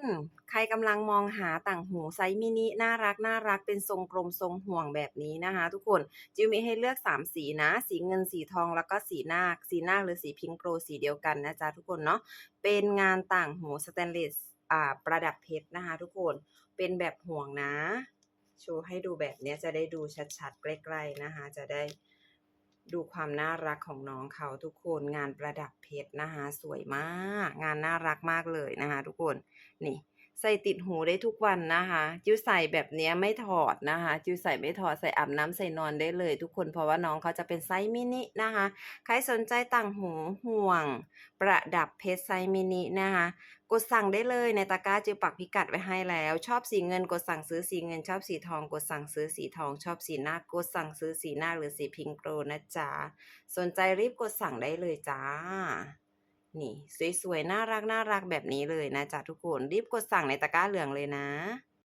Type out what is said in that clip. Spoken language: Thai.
น ใครกำลังมองหาต่างหูไซส์มินิน่ารักน่ารักเป็นทรงกลมทรงห่วงแบบนี้นะคะ ทุกคนจิวมีให้เลือก 3 สีนะ สีเงินสีทองแล้วก็สีนาคสีนาคหรือสีพิงโกลสีเดียวกันนะจ๊ะทุกคนเนาะเป็นงานต่างหูสแตนเลสอ่าประดับเพชรนะคะ ทุกคนเป็นแบบห่วงนะ โชว์ให้ดูแบบนี้จะได้ดูชัดๆใกล้ๆนะคะ จะได้ ดูความน่ารักของน้องเขาทุกคนงานประดับเพชรนะคะ สวยมาก งานน่ารักมากเลยนะคะ ทุกคนนี่ ใส่ติดหูได้ทุกวันนะคะ จิ้วใส่แบบนี้ไม่ถอดนะคะ จิ้วใส่ไม่ถอดใส่อาบน้ำใส่นอนได้เลยทุกคนเพราะว่าน้องเขาจะเป็นไซส์มินินะคะ ใครสนใจต่างหูห่วง ประดับเพชรไซส์มินินะคะกดสั่งได้เลยในตะกร้าจิวปักพิกัดไว้ให้แล้ว ชอบสีเงินกดสั่งซื้อสีเงิน ชอบสีทอง กดสั่งซื้อสีทอง ชอบสีหน้ากดสั่งซื้อสีหน้าหรือสีพิงโกรนะจ๊ะสนใจรีบกดสั่งได้เลยจ้า นี่ สวยๆ น่ารักน่ารักแบบนี้เลยนะจ๊ะทุกคน รีบกดสั่งในตะกร้าเหลืองเลยนะ